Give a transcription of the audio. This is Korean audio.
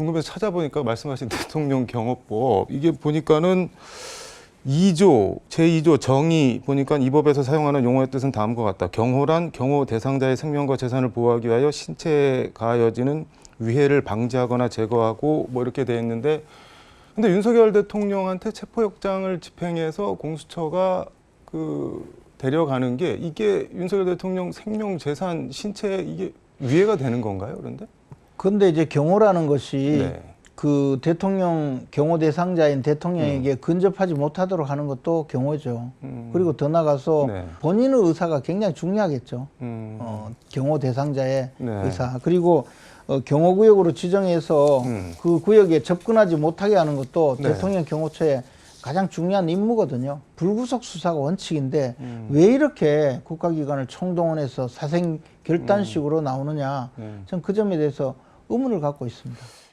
궁금해서 찾아보니까 말씀하신 대통령 경호법 이게 보니까는 2조 제2조 정의 보니까 이 법에서 사용하는 용어의 뜻은 다음과 같다. 경호란 경호 대상자의 생명과 재산을 보호하기 위하여 신체에 가해지는 위해를 방지하거나 제거하고 뭐 이렇게 돼 있는데 근데 윤석열 대통령한테 체포영장을 집행해서 공수처가 그 데려가는 게 이게 윤석열 대통령 생명 재산 신체에 이게 위해가 되는 건가요? 그런데? 근데 이제 경호라는 것이 네. 그 대통령 경호 대상자인 대통령에게 근접하지 못하도록 하는 것도 경호죠. 음. 그리고 더 나가서 네. 본인의 의사가 굉장히 중요하겠죠. 음. 어, 경호 대상자의 네. 의사. 그리고 어, 경호 구역으로 지정해서 음. 그 구역에 접근하지 못하게 하는 것도 네. 대통령 경호처의 가장 중요한 임무거든요. 불구속 수사가 원칙인데 음. 왜 이렇게 국가기관을 총동원해서 사생 결단식으로 나오느냐. 음. 전그 점에 대해서 의문을 갖고 있습니다.